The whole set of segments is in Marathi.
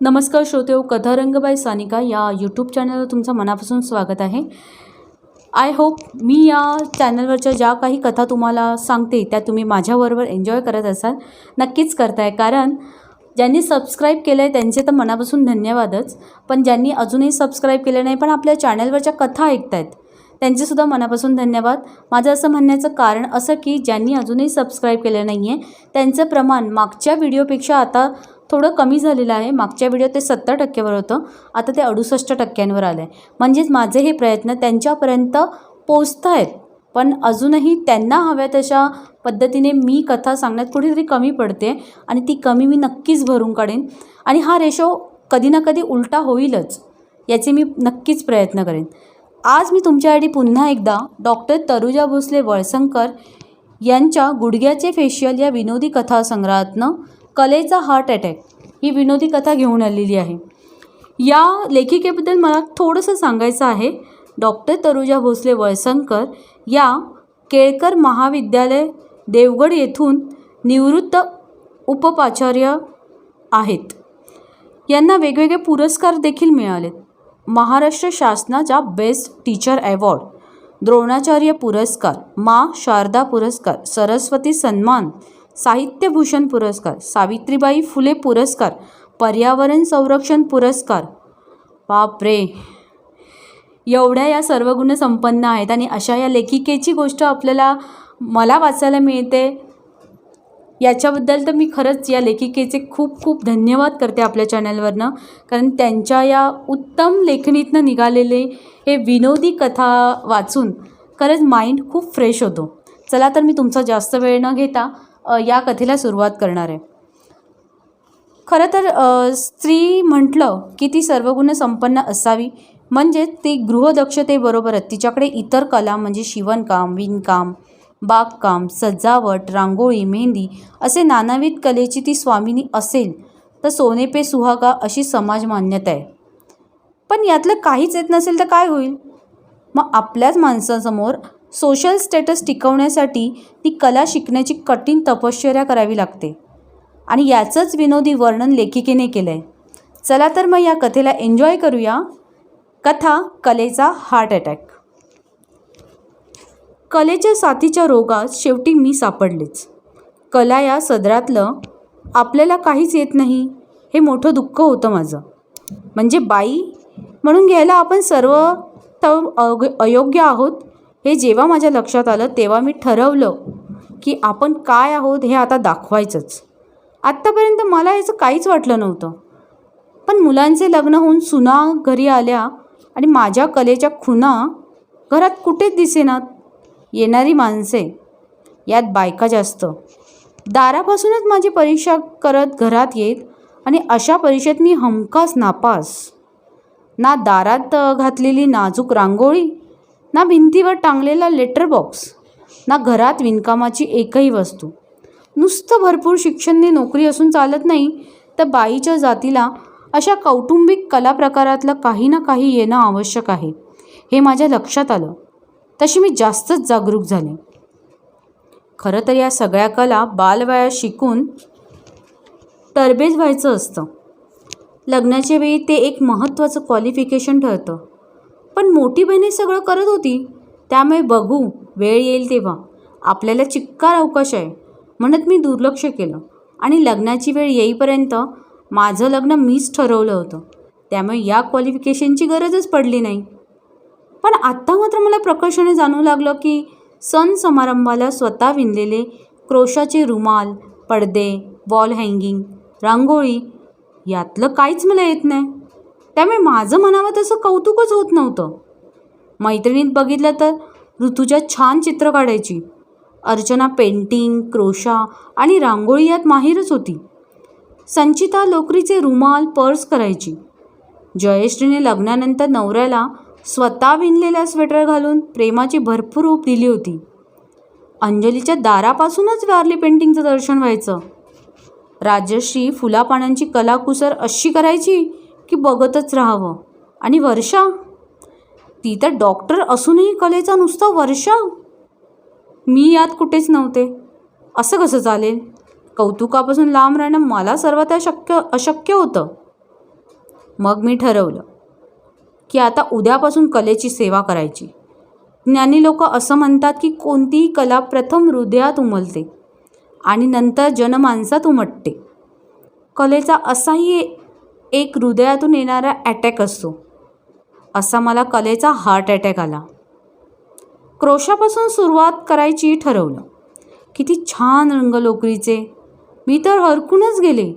नमस्कार श्रोतेव हो, कथा कथारंगबाई सानिका या यूट्यूब चॅनलवर तुमचं मनापासून स्वागत आहे. आय होप मी या चॅनलवरच्या ज्या काही कथा तुम्हाला सांगते त्या तुम्ही माझ्याबरोबर एन्जॉय करत असाल. नक्कीच करताय कारण ज्यांनी सबस्क्राईब केलं आहे त्यांचे तर मनापासून धन्यवादच. पण ज्यांनी अजूनही सबस्क्राईब केलं नाही पण आपल्या चॅनलवरच्या कथा ऐकतायत त्यांचेसुद्धा मनापासून धन्यवाद. माझं असं म्हणण्याचं कारण असं की ज्यांनी अजूनही सबस्क्राईब केलं नाही आहे त्यांचं प्रमाण मागच्या व्हिडिओपेक्षा आता थोडं कमी झालेलं आहे. मागच्या व्हिडिओ ते सत्तर टक्क्यावर होतं. आता ते अडुसष्ट टक्क्यांवर आलं आहे म्हणजेच माझे हे प्रयत्न त्यांच्यापर्यंत पोचत आहेत पण अजूनही त्यांना हव्या तशा पद्धतीने मी कथा सांगण्यात कुठेतरी कमी पडते आणि ती कमी मी नक्कीच भरून काढेन. आणि हा रेशो कधी ना कधी उलटा होईलच याचे मी नक्कीच प्रयत्न करेन. आज मी तुमच्यासाठी पुन्हा एकदा डॉक्टर तरुजा भोसले वळसंकर यांच्या गुडघ्याचे फेशियल या विनोदी कथासंग्रहातनं कलेचा हार्ट अटॅक ही विनोदी कथा घेऊन आलेली आहे. या लेखिकेबद्दल मला थोडंसं सांगायचं आहे. डॉक्टर तरुजा भोसले वळसंकर या केळकर महाविद्यालय देवगड येथून निवृत्त उपपाचार्य आहेत. यांना वेगवेगळे पुरस्कार देखील मिळालेत. महाराष्ट्र शासनाचा बेस्ट टीचर अवॉर्ड द्रोणाचार्य पुरस्कार मा शारदा पुरस्कार सरस्वती सन्मान साहित्यभूषण पुरस्कार सावित्रीबाई फुले पुरस्कार पर्यावरण संरक्षण पुरस्कार. बापरे! एवढ्या या सर्व गुण संपन्न आहेत आणि अशा या लेखिकेची गोष्ट आपल्याला मला वाचायला मिळते याच्याबद्दल तर मी खरंच या लेखिकेचे खूप खूप धन्यवाद करते आपल्या चॅनलवरनं. कारण त्यांच्या या उत्तम लेखणीतनं निघालेले हे विनोदी कथा वाचून खरंच माइंड खूप फ्रेश होतो. चला तर मी तुमचा जास्त वेळ न घेता या कथेला सुरुवात करणार आहे. खरं तर स्त्री म्हटलं की ती सर्वगुण संपन्न असावी. म्हणजे ती गृहदक्षतेबरोबरच तिच्याकडे इतर कला म्हणजे शिवणकाम विणकाम बागकाम सजावट रांगोळी मेहंदी असे नानाविध कलेची ती स्वामिनी असेल तर सोने पे सुहागा अशी समाज मान्यता आहे. पण यातलं काहीच येत नसेल तर काय होईल? मग आपल्याच माणसासमोर सोशल स्टेटस टिकवण्यासाठी ती कला शिकण्याची कठीण तपश्चर्या करावी लागते. आणि याचंच विनोदी वर्णन लेखिकेने केलं आहे चला तर मग या कथेला एन्जॉय करूया. कथा कलेचा हार्ट अटॅक कलेच्या साथीच्या रोगात शेवटी मी सापडलेच. कला या सदरातलं आपल्याला काहीच येत नाही हे मोठं दुःख होतं माझं. म्हणजे बाई म्हणून घ्यायला आपण सर्व तर अग अयोग्य आहोत हे जेव्हा माझ्या लक्षात आलं तेव्हा मी ठरवलं की आपण काय आहोत हे आता दाखवायचंच. आत्तापर्यंत मला याचं काहीच वाटलं नव्हतं. पण मुलांचे लग्न होऊन सुना घरी आल्या आणि माझ्या कलेच्या खुना घरात कुठेच दिसेनात येणारी माणसे यात बायका जास्त. दारापासूनच माझी परीक्षा करत घरात येत आणि अशा परीक्षेत मी हमखास नापास. ना दारात घातलेली नाजूक रांगोळी ना भिंतीवर टांगलेला लेटर बॉक्स ना घरात विणकामाची एकही वस्तू. नुसतं भरपूर शिक्षणने नोकरी असून चालत नाही तर बाईच्या जातीला अशा कौटुंबिक कला प्रकारातलं काही ना काही येणं आवश्यक आहे हे माझ्या लक्षात आलं. तशी मी जास्तच जागरूक झाले. खरं तर या सगळ्या कला बालवयात शिकून तरबेज व्हायचं असतं. लग्नाच्या वेळी ते एक महत्त्वाचं क्वालिफिकेशन ठरतं. पण मोठी बहिणी सगळं करत होती. त्यामुळे बघू वेळ येईल तेव्हा. आपल्याला चिक्कार अवकाश आहे म्हणत मी दुर्लक्ष केलं. आणि लग्नाची वेळ येईपर्यंत माझं लग्न मीच ठरवलं होतं. त्यामुळे या क्वालिफिकेशनची गरजच पडली नाही. पण आत्ता मात्र मला प्रकर्षाने जाणवू लागलं की सण समारंभाला स्वतः विणलेले क्रोशाचे रुमाल पडदे वॉल हँगिंग रांगोळी यातलं काहीच मला येत नाही. त्यामुळे माझं म्हणावं तसं कौतुकच होत नव्हतं. मैत्रिणीत बघितलं तर ऋतूच्या छान चित्र काढायची. अर्चना पेंटिंग क्रोशा आणि रांगोळी यात माहीरच होती. संचिता लोकरीचे रुमाल पर्स करायची. जयश्रीने लग्नानंतर नवऱ्याला स्वतः विणलेल्या स्वेटर घालून प्रेमाची भरपूर रूप दिली होती. अंजलीच्या दारापासूनच वारली पेंटिंगचं दर्शन व्हायचं. राजश्री फुलापानांची कलाकुसर अशी करायची की बघतच राहावं. आणि वर्षा? ती तर डॉक्टर असूनही कलेचा नुसता वर्षा? मी यात कुठेच नव्हते. असं कसं चालेल? कौतुकापासून लांब राहणं मला सर्वात अशक्य अशक्य होतं. मग मी ठरवलं की आता उद्यापासून कलेची सेवा करायची. ज्ञानी लोक असं म्हणतात की कोणतीही कला प्रथम हृदयात उमलते आणि नंतर जनमानसात उमटते. कलेचा असाही एक हृदयातून येणारा अटॅक असतो. असा मला कलेचा हार्ट अटॅक आला. क्रोशापासून सुरुवात करायची ठरवलं. किती छान रंग लोकरीचे मी तर हरकूनच गेले.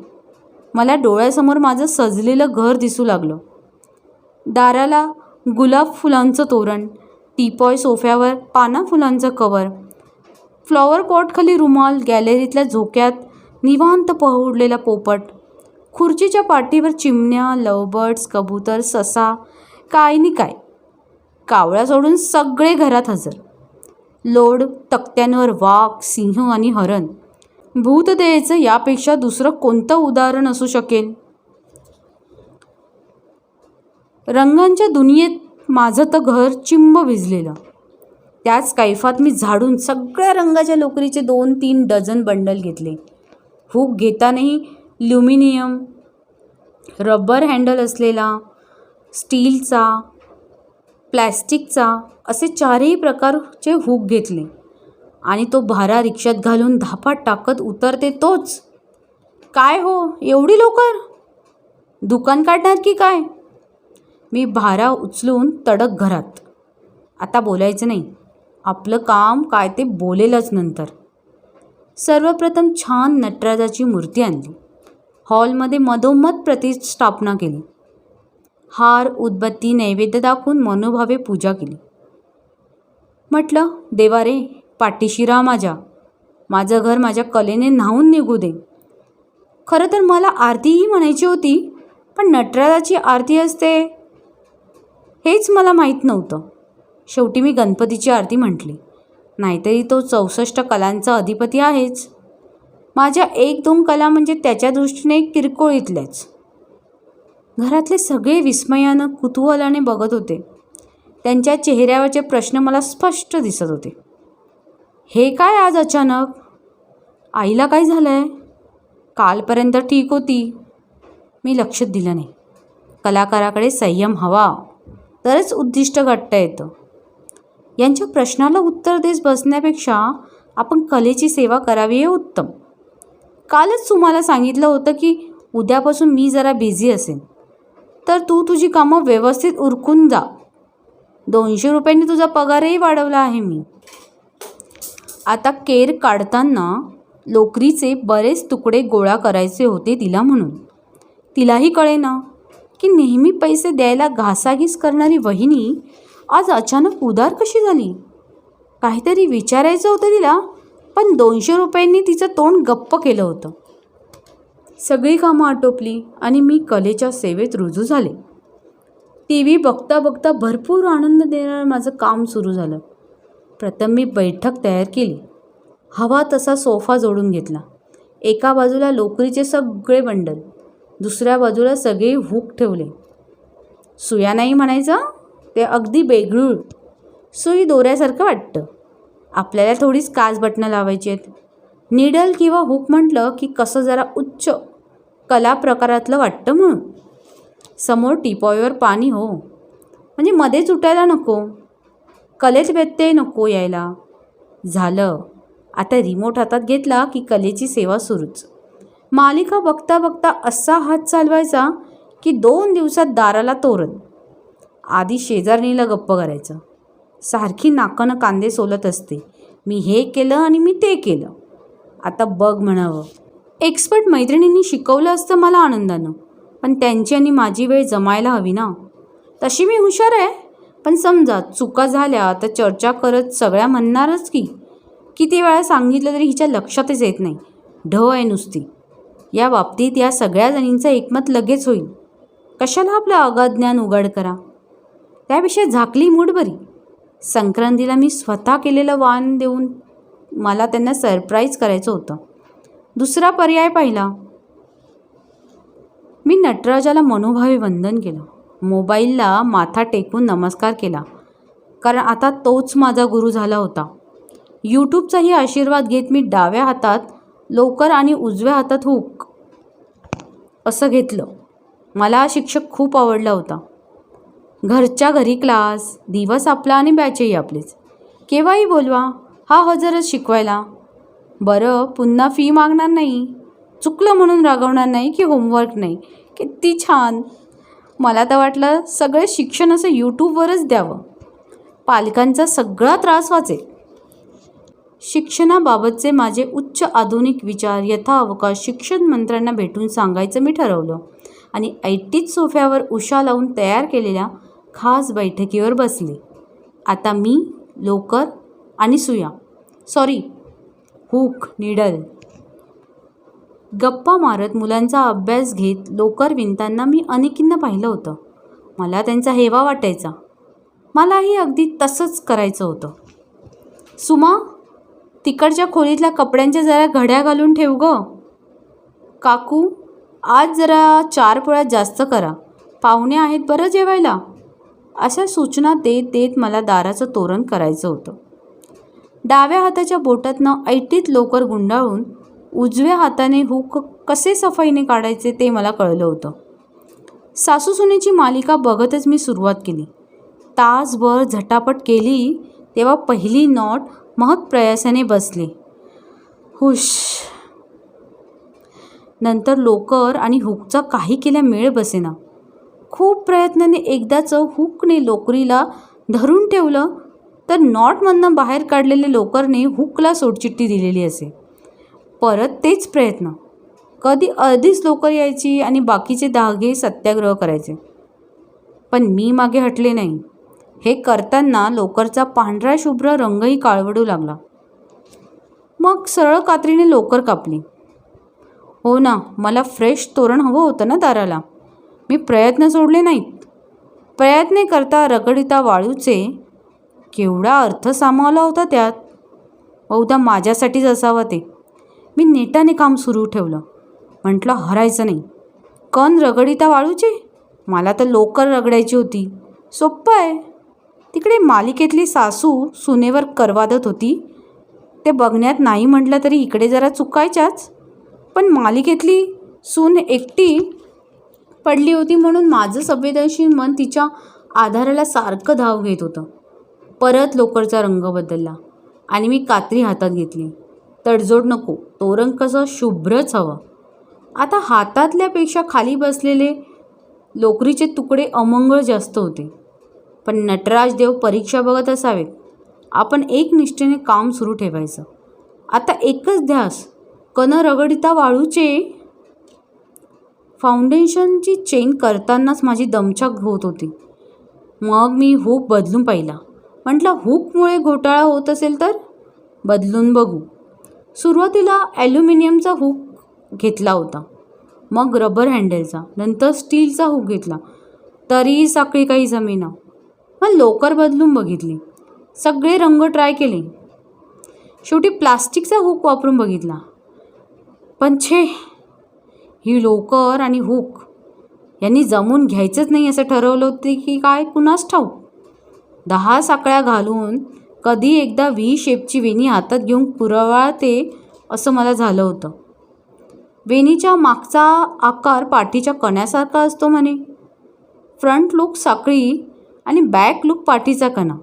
मला डोळ्यासमोर माझं सजलेलं घर दिसू लागलं. दाराला गुलाब फुलांचं तोरण टीपॉय सोफ्यावर पाना फुलांचं कवर फ्लॉवर पॉटखाली रुमाल गॅलरीतल्या झोक्यात निवांत पहुडलेला पोपट खुर्चीच्या पाठीवर चिमण्या लवबर्ड्स कबूतर ससा काय नि काय. कावळ्या सोडून सगळे घरात हजर. लोड तक्त्यांवर वाघ सिंह आणि हरण. भूतदयेचं यापेक्षा दुसरं कोणतं उदाहरण असू शकेल? रंगांच्या दुनियेत माझं तर घर चिंब भिजलेलं त्याच कैफात मी झाडून सगळ्या रंगाच्या लोकरीचे दोन तीन डझन बंडल घेतले. हुक घेतानाही ल्युमिनियम रबर हँडल असलेला स्टीलचा प्लॅस्टिकचा असे चारही प्रकारचे हुक घेतले आणि तो भारा रिक्षात घालून धापात टाकत उतरते तोच. काय हो एवढी लवकर? दुकान काढणार की काय? मी भारा उचलून तडक घरात. आता बोलायचं नाही. आपलं काम काय ते बोलेलच नंतर. सर्वप्रथम छान नटराजाची मूर्ती आणली. हॉलमध्ये मधोमध प्रतिष्ठापना केली. हार उदबत्ती नैवेद्य दाखवून मनोभावे पूजा केली. म्हटलं देवा रे पाठीशी राहा माझ्या. माझं घर माझ्या कलेने न्हावून निघू दे. खरं तर मला आरतीही म्हणायची होती पण नटराजाची आरती असते हेच मला माहीत नव्हतं. शेवटी मी गणपतीची आरती म्हटली. नाहीतरी तो चौसष्ट कलांचा अधिपती आहेच. माझ्या एक दोन कला म्हणजे त्याच्या दृष्टीने किरकोळीतल्याच घरातले सगळे विस्मयानं कुतूहलाने बघत होते. त्यांच्या चेहऱ्यावरचे प्रश्न मला स्पष्ट दिसत होते. हे काय आज अचानक? आईला काय झालं आहे कालपर्यंत ठीक होती. मी लक्ष दिलं नाही. कलाकाराकडे संयम हवा तरच उद्दिष्ट गाठता येतं. यांच्या प्रश्नाला उत्तर देस बसण्यापेक्षा आपण कलेची सेवा करावी हे उत्तम. कालच तुम्हाला सांगितलं होतं की उद्यापासून मी जरा बिझी असेन. तर तू तुझी कामं व्यवस्थित उरकून जा. दोनशे रुपयांनी तुझा पगारही वाढवला आहे मी. आता केर काढताना लोकरीचे बरेच तुकडे गोळा करायचे होते तिला म्हणून. तिलाही कळेना की नेहमी पैसे द्यायला घासाघीस करणारी वहिनी आज अचानक उदार कशी झाली? काहीतरी विचारायचं होतं तिला. पण दोनशे रुपयांनी तिचं तोंड गप्प केलं होतं. सगळी कामं आटोपली आणि मी कलेच्या सेवेत रुजू झाले. टी व्ही बघता बघता भरपूर आनंद देणारं माझं काम सुरू झालं. प्रथम मी बैठक तयार केली. हवा तसा सोफा जोडून घेतला. एका बाजूला लोकरीचे सगळे बंडल दुसऱ्या बाजूला सगळे हुक ठेवले. सुया नाही म्हणायचं? ते अगदी बेगळूळ सुई दोऱ्यासारखं वाटतं. आपल्याला थोडीच काच बटणं लावायची आहेत. निडल किंवा हुक म्हटलं की कसं जरा उच्च कला प्रकारातलं वाटतं म्हणून. समोर टिपॉयवर पाणी हो. म्हणजे मध्येच उठायला नको. कलेत व्यत्यय नको यायला. झालं. आता रिमोट हातात घेतला की कलेची सेवा सुरूच. मालिका बघता बघता असा हात चालवायचा की दोन दिवसात दाराला तोरण. आधी शेजारणीला गप्प करायचं. सारखी नाकानं कांदे सोलत असते. मी हे केलं आणि मी ते केलं. आता बघ म्हणावं. एक्सपर्ट मैत्रिणींनी शिकवलं असतं मला आनंदानं. पण त्यांची आणि माझी वेळ जमायला हवी ना. तशी मी हुशार आहे. पण समजा चुका झाल्या तर चर्चा करत सगळ्या म्हणणारच की. किती वेळा सांगितलं तरी हिच्या लक्षातच येत नाही. ढ आहे नुसती. या बाबतीत या सगळ्या जणींचं एकमत लगेच होईल. कशाला आपलं अगाध ज्ञान उघड करा? त्यापेक्षा झाकली मूड बरी. संक्रांतीला मी स्वतः केलेलं वाण देऊन मला त्यांना सरप्राईज करायचं होतं. दुसरा पर्याय पाहिला. मी नटराजाला मनोभावे वंदन केलं. मोबाईलला माथा टेकून नमस्कार केला. कारण आता तोच माझा गुरु झाला होता. यूट्यूबचाही आशीर्वाद घेत मी डाव्या हातात लवकर आणि उजव्या हातात हुक असं घेतलं. मला हा शिक्षक खूप आवडला होता. घरच्या घरी क्लास दिवस आपला आणि बॅचही आपलीच. केव्हाही बोलवा हा हजरच शिकवायला. बरं पुन्हा फी मागणार नाही. चुकलं म्हणून रागवणार नाही की होमवर्क नाही. किती छान. मला तर वाटलं सगळे शिक्षण असं यूट्यूबवरच द्यावं. पालकांचा सगळा त्रास वाचेल. शिक्षणाबाबतचे माझे उच्च आधुनिक विचार यथाअवकाश शिक्षण मंत्र्यांना भेटून सांगायचं मी ठरवलं. आणि ऐटीत सोफ्यावर उशा लावून तयार केलेल्या खास बैठकीवर बसले. आता मी लोकर आणि सुया. Sorry hook needle. गप्पा मारत मुलांचा अभ्यास घेत लोकर विणताना मी अनेकींना पाहिलं होतं. मला त्यांचा हेवा वाटायचा. मलाही अगदी तसंच करायचं होतं. सुमा तिकडच्या खोलीतल्या कपड्यांच्या जरा घड्या घालून ठेव ग. काकू आज जरा चार पोळ्यात जास्त करा. पाहुणे आहेत बरं जेवायला. अशा सूचना देत देत मला दाराचं तोरण करायचं होतं. डाव्या हाताच्या बोटातनं ऐटीत लोकर गुंडाळून उजव्या हाताने हुक कसे सफाईने काढायचे ते मला कळलं होतं. सासूसुनेची मालिका बघतच मी सुरुवात केली. तासभर झटापट केली तेव्हा पहिली नॉट महत् प्रयासाने बसली. हुश. नंतर लोकर आणि हुकचा काही केल्या मेळ बसेना. खूप प्रयत्नाने एकदाचं हुकने लोकरीला धरून ठेवलं तर नॉटमधनं बाहेर काढलेले लोकरने हुकला सोडचिठ्ठी दिलेली असे. परत तेच प्रयत्न. कधी अर्धीच लोकर यायची आणि बाकीचे धागे सत्याग्रह करायचे. पण मी मागे हटले नाही. हे करताना लोकरचा पांढरा शुभ्र रंगही काळवडू लागला. मग सरळ कात्रीने लोकर कापली. हो ना मला फ्रेश तोरण हवं होतं ना दाराला. मी प्रयत्न सोडले नाहीत. प्रयत्न करता रगडिता वाळूचे केवढा अर्थ सामावला होता त्यात. बहुधा माझ्यासाठीच असावं ते. मी नेटाने काम सुरू ठेवलं. म्हटलं हरायचं नाही. कण रगडिता वाळूचे? मला तर लोकर रगडायची होती. सोप्पं आहे. तिकडे मालिकेतली सासू सुनेवर करवादत होती. ते बघण्यात नाही म्हटलं तरी इकडे जरा चुकायच्याच. पण मालिकेतली सून एकटी पडली होती म्हणून माझं संवेदनशील मन तिच्या आधाराला सारखं धाव घेत होतं. परत लोकरचा रंग बदलला आणि मी कात्री हातात घेतली. तडजोड नको तोरण कसं शुभ्रच हवं. आता हातातल्यापेक्षा खाली बसलेले लोकरीचे तुकडे अमंगळ जास्त होते. पण नटराज देव परीक्षा बघत असावेत. आपण एक निष्ठेने काम सुरू ठेवायचं. आता एकच ध्यास. कन रगडिता वाळूचे फाउंडेशनची चेन करतानाच माझी दमछाक होत होती. मग मी हुक बदलून पाहिला. म्हटलं हुकमुळे घोटाळा होत असेल तर? बदलून बघू. सुरुवातीला ॲल्युमिनियमचा हुक घेतला होता. मग रबर हँडलचा नंतर स्टीलचा हुक घेतला. तरीही साखळी काही जमेना. मग लोकर बदलून बघितली. सगळे रंग ट्राय केले. शेवटी प्लास्टिकचा हुक वापरून बघितला. पण छे ही लोकर आणि हुक. यांनी जमून घ्यायचंच नाही असं ठरवलं होते की काय कुणास ठाऊक. दहा साकळ्या घालून कधी एकदा व्ही शेपची वेणी हातात घेऊन पुरवाळते असं मला झालं होतं. वेणीच्या मागचा आकार पाठीच्या कण्यासारखा असतो म्हणे. फ्रंट लुक साखळी आणि बॅक लुक पाठीचा कणा.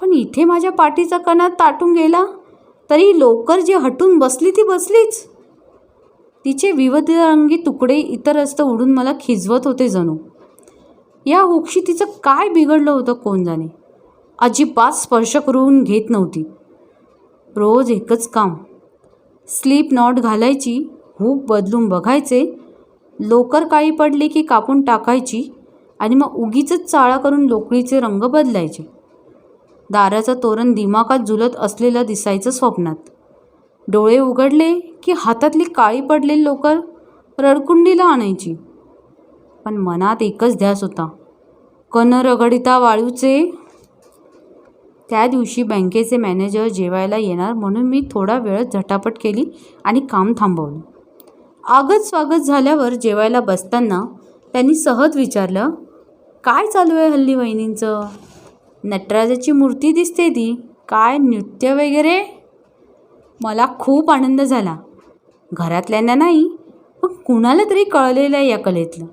पण इथे माझ्या पाठीचा कणा ताटून गेला तरी लोकर जी हटून बसली ती बसलीच. तिचे विविध रंगी तुकडे इतर रस्त उडून मला खिजवत होते जणू. या हुकशी तिचं काय बिघडलं होतं कोण जाणे अजिबात स्पर्श करून घेत नव्हती. रोज एकच काम. स्लीप नॉट घालायची हुक बदलून बघायचे लोकर काळी पडली की कापून टाकायची आणि मग उगीच चाळा करून लोकरीचे रंग बदलायचे. दाराचं तोरण दिमाकात झुलत असलेलं दिसायचं स्वप्नात. डोळे उघडले की हातातली काळी पडलेली लोकर रडकुंडीला आणायची. पण मनात एकच ध्यास होता. कन रगडिता वाळूचे. त्या दिवशी बँकेचे मॅनेजर जेवायला येणार म्हणून मी थोडा वेळ झटापट केली आणि काम थांबवलं. आगत स्वागत झाल्यावर जेवायला बसताना त्यांनी सहज विचारलं काय चालू आहे हल्ली वहिनींचं? नटराजाची मूर्ती दिसते ती. काय नृत्य वगैरे? मला खूप आनंद झाला. घरातल्यांना नाही पण कुणाला तरी कळलेलं आहे या कलेतलं.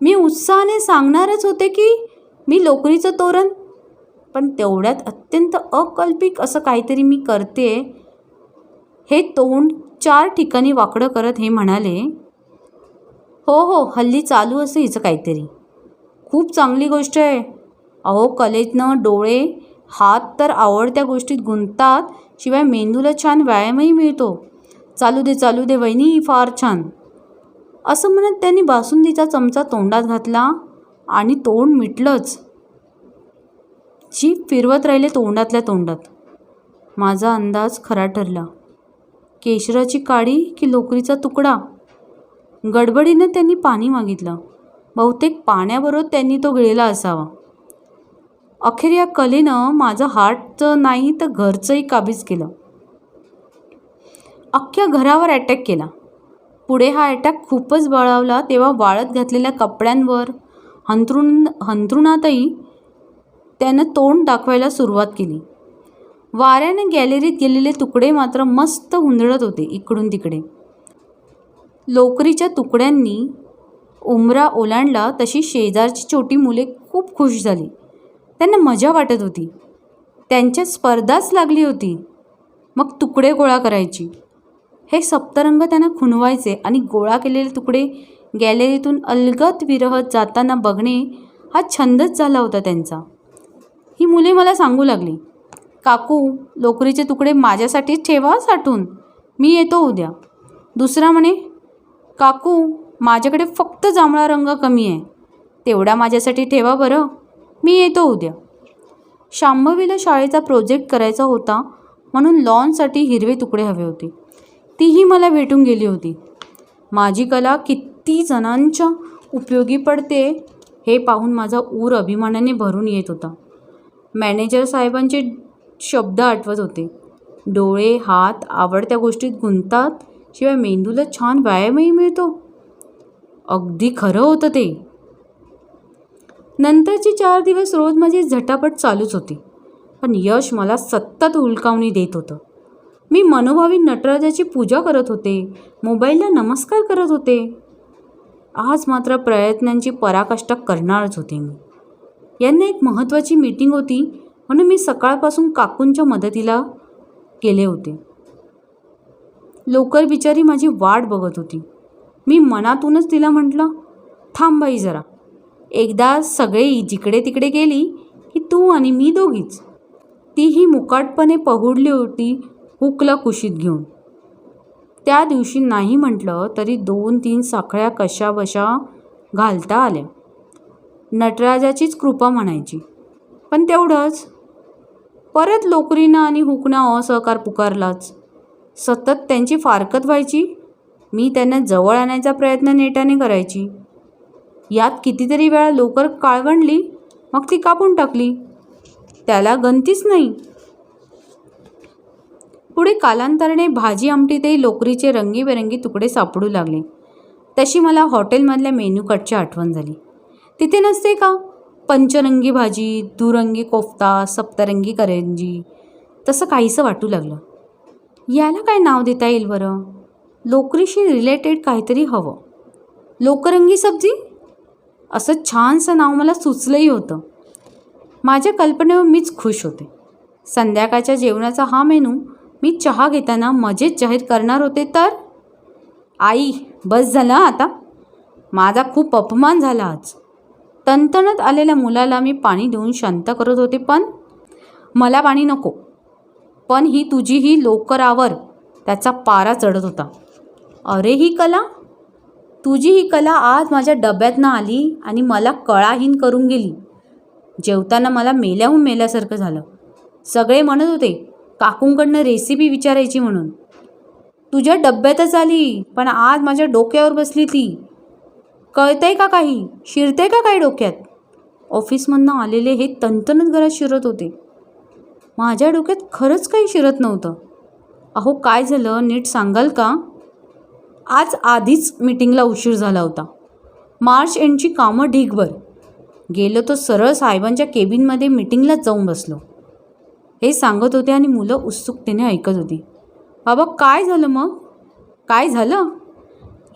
मी उत्साहाने सांगणारच होते की मी लोकरीचं तोरण पण तेवढ्यात अत्यंत अकल्पिक असं काहीतरी मी करते. हे तोंड चार ठिकाणी वाकडं करत हे म्हणाले हो हो हल्ली चालू असं हिचं काहीतरी. खूप चांगली गोष्ट आहे. अहो कलेतनं डोळे हात तर आवडत्या गोष्टीत गुंततात शिवाय मेंदूला छान व्यायामही मिळतो. चालू दे चालू दे वहिनी फार छान. असं म्हणत त्यांनी बासुंदीचा चमचा तोंडात घातला आणि तोंड मिटलंच. जीप फिरवत राहिले तोंडातल्या तोंडात. माझा अंदाज खरा ठरला. केशराची काडी की लोकरीचा तुकडा? गडबडीनं त्यांनी पाणी मागितलं. बहुतेक पाण्याबरोबर त्यांनी तो गिळला असावा. अखेर या कलेनं माझं हार्टचं नाही तर घरचंही काबीज केलं. अख्ख्या घरावर अटॅक केला. पुढे हा अटॅक खूपच बळावला तेव्हा वाळत घातलेल्या कपड्यांवर हंतरुण हंतरुणातही त्यानं तोंड दाखवायला सुरुवात केली. वाऱ्याने गॅलरीत गेलेले तुकडे मात्र मस्त हुंदडत होते इकडून तिकडे. लोकरीच्या तुकड्यांनी उमरा ओलांडला तशी शेजारची छोटी मुले खूप खुश झाली. त्यांना मजा वाटत होती. त्यांच्या स्पर्धाच लागली होती. मग तुकडे गोळा करायची. हे सप्तरंग त्यांना खुणवायचे आणि गोळा केलेले तुकडे गॅलरीतून अलगत विरहत जाताना बघणे हा छंदच झाला होता त्यांचा. ही मुले मला सांगू लागली काकू लोकरीचे तुकडे माझ्यासाठीच ठेवा साठून. मी येतो उद्या. दुसरा म्हणे काकू माझ्याकडे फक्त जांभळा रंग कमी आहे. तेवढा माझ्यासाठी ठेवा बरं. मी येतो उद्या. शांभवीला शाळेचा प्रोजेक्ट करायचा होता म्हणून लॉनसाठी हिरवे तुकडे हवे होते. तीही मला भेटून गेली होती. माझी कला किती जणांच्या उपयोगी पडते हे पाहून माझा ऊर अभिमानाने भरून येत होता. मॅनेजर साहेबांचे शब्द आठवत होते. डोळे हात आवडत्या गोष्टीत गुंततात शिवाय मेंदूला छान व्यायामही मिळतो. अगदी खरं होतं ते. नंतरचे चार दिवस रोज माझी झटापट चालूच होती. पण यश मला सतत हुलकावणी देत होतं. मी मनोभावी नटराजाची पूजा करत होते मोबाईलला नमस्कार करत होते. आज मात्र प्रयत्नांची पराकाष्ठा करणारच होते मी. यांना एक महत्त्वाची मीटिंग होती म्हणून मी सकाळपासून काकूंच्या मदतीला गेले होते. लवकर बिचारी माझी वाट बघत होती. मी मनातूनच तिला म्हटलं थांब बाई जरा. एकदा सगळी जिकडे तिकडे गेली की तू आणि मी दोघीच. तीही मुकाटपणे पहुडली होती हुकला कुशीत घेऊन. त्या दिवशी नाही म्हटलं तरी दोन तीन साखळ्या कशा बशा घालता आल्या. नटराजाचीच कृपा म्हणायची. पण तेवढंच. परत लोकरीनं आणि हुकनं असहकार पुकारलाच. सतत त्यांची फारकत व्हायची. मी त्यांना जवळ आणायचा प्रयत्न नेटाने करायची. यात कितीतरी वेळा लोकर काळवंडली मग ती कापून टाकली. त्याला गंतीच नाही. पुढे कालांतराने भाजी आमटीतही लोकरीचे रंगीबेरंगी तुकडे सापडू लागले. तशी मला हॉटेलमधल्या मेन्यू कटची आठवण झाली. तिथे नसते का? पंचरंगी भाजी दुरंगी कोफ्ता सप्तरंगी करंजी तसं काहीसं वाटू लागलं. याला काय नाव देता येईल बरं? लोकरीशी रिलेटेड काहीतरी हवं. लोकरंगी सब्जी? असं छानसं नाव मला सुचलंही होतं. माझ्या कल्पनेवर मीच खुश होते. संध्याकाळच्या जेवणाचा हा मेनू मी चहा घेताना मजेत जाहीर करणार होते तर? आई बस झालं आता. माझा खूप अपमान झाला आज. तणतणत आलेल्या मुलाला मी पाणी देऊन शांत करत होते पण मला पाणी नको. पण ही तुझी ही लोकरावर त्याचा पारा चढत होता. अरे ही कला! तुझी ही कला आज माझ्या डब्यातनं आली आणि मला कळाहीन करून गेली. जेवताना मला मेल्याहून मेल्यासारखं झालं. सगळे म्हणत होते काकूंकडनं रेसिपी विचारायची म्हणून. तुझ्या डब्यातच आली पण आज माझ्या डोक्यावर बसली ती. कळतंय का काही? शिरतंय का काही डोक्यात? ऑफिसमधनं आलेले हे तंतनच घरात शिरत होते. माझ्या डोक्यात खरंच काही शिरत नव्हतं. अहो काय झालं? नीट सांगाल का? आज आधीच मीटिंगला उशीर झाला होता. मार्च एंडची कामं ढीगभर गेलो तो सरळ साहेबांच्या केबिनमध्ये मीटिंगलाच जाऊन बसलो. हे सांगत होते आणि मुलं उत्सुकतेने ऐकत होती. बाबा काय झालं मग? काय झालं?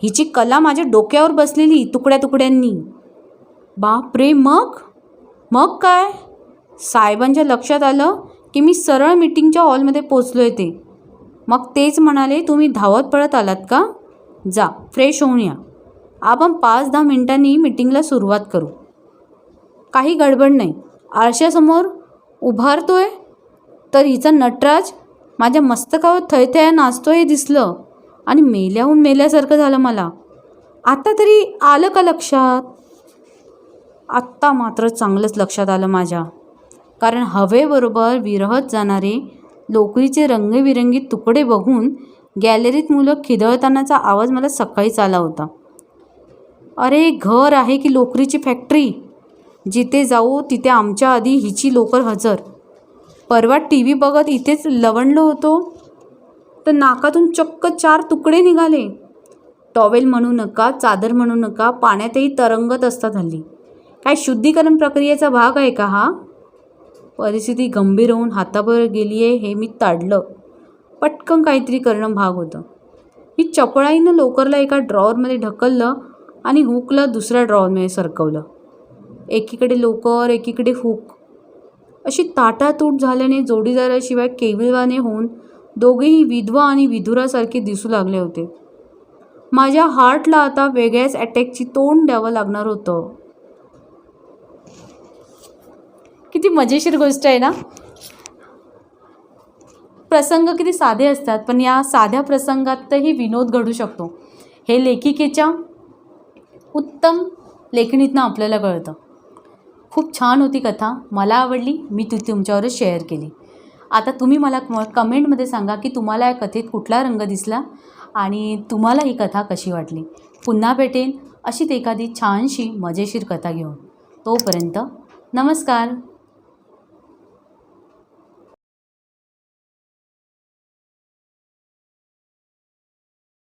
हिची कला माझ्या डोक्यावर बसलेली तुकड्या तुकड्यांनी. बाप रे मग? मग काय? साहेबांच्या लक्षात आलं की मी सरळ मीटिंगच्या हॉलमध्ये पोचलो आहे ते. मग तेच म्हणाले तुम्ही धावत पळत आलात का? जा फ्रेश होऊन या. आपण पाच दहा मिनिटांनी मीटिंगला सुरुवात करू. काही गडबड नाही. आरशासमोर आहे तर हिचा नटराज माझ्या मस्तकावर थयथया नाचतो हे दिसलं. आणि मेल्याहून मेल्यासारखं झालं मला. आत्ता तरी आलं का लक्षात? आत्ता मात्र चांगलंच लक्षात आलं माझ्या. कारण हवेबरोबर विरहत जाणारे लोकरीचे रंगबिरंगी तुकडे बघून गॅलरीत मुलं खिदळतानाचा आवाज मला सकाळीच आला होता. अरे घर आहे की लोकरीची फॅक्टरी? जिथे जाऊ तिथे आमच्या आधी हिची लोकर हजर. परवा टी व्ही बघत इथेच लवणलो होतो. तर नाकातून चक्क चार तुकडे निघाले. टॉवेल म्हणू नका चादर म्हणू नका पाण्यातही तरंगत असतात हल्ली काय शुद्धीकरण प्रक्रियेचा भाग आहे का हा? परिस्थिती गंभीर होऊन हातावर गेली आहे हे मी ताडलं. पटकन काहीतरी करणं भाग होतं. मी चपळाईनं लोकरला एका ड्रॉवरमध्ये ढकललं आणि हुकला दुसऱ्या ड्रॉवरमध्ये सरकवलं. एकीकडे लोकर एकीकडे हुक. अशी ताटातूट झाल्याने जोडीदाराशिवाय केविलवाने होऊन दोघेही विधवा आणि विधुरासारखे दिसू लागले होते. माझ्या हार्टला आता वेगळ्याच अटॅकची तोंड द्यावं लागणार होतं. किती मजेशीर गोष्ट आहे ना? प्रसंग किती साधे असतात पण या साध्या प्रसंगातही विनोद घडू शकतो. हे लेखिकेच्या उत्तम लेखणीतनं आपल्याला कळतं. खूप छान होती कथा मला आवडली मी ती तुमच्यावरच शेअर केली. आता तुम्ही मला क कमेंटमध्ये सांगा की तुम्हाला या कथेत कुठला रंग दिसला आणि तुम्हाला ही कथा कशी वाटली. पुन्हा भेटेन अशीच एखादी छानशी मजेशीर कथा घेऊन. तोपर्यंत नमस्कार!